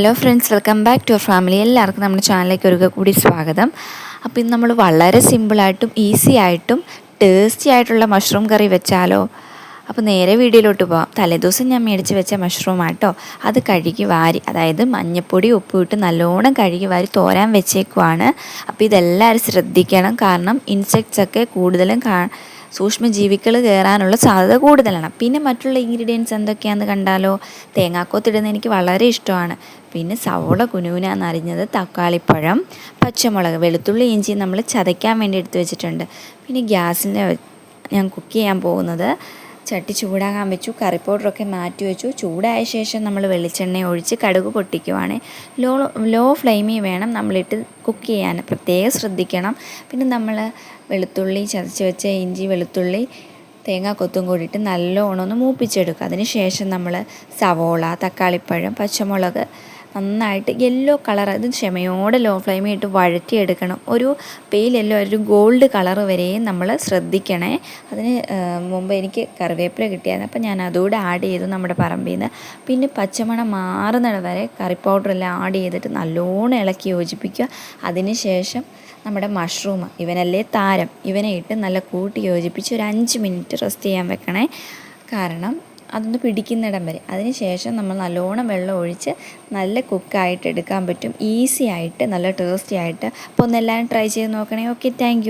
Hello friends welcome back to family എല്ലാവർക്കും നമ്മുടെ ചാനലിലേക്ക് ഒരു കൂടി സ്വാഗതം. അപ്പോൾ ഇന്ന് നമ്മൾ വളരെ സിമ്പിളായിട്ടും ഈസി ആയിട്ടും ടേസ്റ്റി ആയിട്ടുള്ള മഷ്റൂം കറി വെച്ചാലോ? അപ്പോൾ നേരെ വീഡിയോയിലോട്ട് പോകാം തലേദിവസം ഞാൻ മേടിച്ച് വെച്ച മഷ്റൂമാട്ടോ അത് കഴുകി വാരി അതായത് മഞ്ഞപ്പൊടി ഉപ്പിട്ട് നല്ലോണം കഴുകി വാരി തോരാൻ വെച്ചേക്കുവാണ്. അപ്പോൾ ഇതെല്ലാവരും ശ്രദ്ധിക്കണം. കാരണം ഇൻസെക്ട്സ് ഒക്കെ കൂടുതലും കാ സൂക്ഷ്മജീവികൾ കയറാനുള്ള സാധ്യത കൂടുതലാണ്. പിന്നെ മറ്റുള്ള ഇൻഗ്രീഡിയൻസ് എന്തൊക്കെയാണെന്ന് കണ്ടാലോ? തേങ്ങാക്കോത്തിടുന്നത് എനിക്ക് വളരെ ഇഷ്ടമാണ്. പിന്നെ സവോള കുനുകുനാന്ന് അരിഞ്ഞത് തക്കാളിപ്പഴം പച്ചമുളക് വെളുത്തുള്ളി ഇഞ്ചി നമ്മൾ ചതയ്ക്കാൻ വേണ്ടി എടുത്തു വെച്ചിട്ടുണ്ട്. പിന്നെ ഗ്യാസിന്റെ ഞാൻ കുക്ക് ചെയ്യാൻ പോകുന്നത് ചട്ടി ചൂടാകാൻ വെച്ചു കറി പൗഡറൊക്കെ മാറ്റി വെച്ചു. ചൂടായ ശേഷം നമ്മൾ വെളിച്ചെണ്ണ ഒഴിച്ച് കടുക് പൊട്ടിക്കുവാണ്. ലോ ലോ ഫ്ലെയിമിൽ വേണം നമ്മളിട്ട് കുക്ക് ചെയ്യാൻ. പ്രത്യേകം ശ്രദ്ധിക്കണം. പിന്നെ നമ്മൾ വെളുത്തുള്ളി ചതച്ച് വെച്ച ഇഞ്ചി വെളുത്തുള്ളി തേങ്ങ കൊത്തും കൂടിയിട്ട് നല്ലോണം ഒന്ന് മൂപ്പിച്ചെടുക്കുക. അതിന് ശേഷം നമ്മൾ സവോള തക്കാളിപ്പഴം പച്ചമുളക് നന്നായിട്ട് യെല്ലോ കളർ അത് ക്ഷമയോടെ ലോ ഫ്ലെയിമിൽ ഇട്ട് വഴറ്റിയെടുക്കണം. ഒരു പെയിൽ എല്ലോ ഒരു ഗോൾഡ് കളർ വരെയും നമ്മൾ ശ്രദ്ധിക്കണേ. അതിന് മുമ്പ് എനിക്ക് കറിവേപ്പില കിട്ടിയായിരുന്നു. അപ്പോൾ ഞാൻ അതുകൂടെ ആഡ് ചെയ്തു നമ്മുടെ പറമ്പിൽ നിന്ന് പിന്നെ പച്ചമണം മാറുന്നിട വരെ കറി പൗഡറെല്ലാം ആഡ് ചെയ്തിട്ട് നല്ലോണം ഇളക്കി യോജിപ്പിക്കുക. അതിന് ശേഷം നമ്മുടെ മഷ്റൂം ഇവനല്ലേ താരം ഇവനെ ഇട്ട് നല്ല കൂട്ടി യോജിപ്പിച്ച് ഒരു അഞ്ച് മിനിറ്റ് റെസ്റ്റ് ചെയ്യാൻ വെക്കണേ. കാരണം അതൊന്ന് പിടിക്കുന്നിടം വരെ. അതിനുശേഷം നമ്മൾ നല്ലോണം വെള്ളം ഒഴിച്ച് നല്ല കുക്കായിട്ട് എടുക്കാൻ പറ്റും. ഈസി ആയിട്ട് നല്ല ടേസ്റ്റി ആയിട്ട്. അപ്പോൾ ഒന്ന് എല്ലാവരും ട്രൈ ചെയ്ത് നോക്കണേ. Okay thank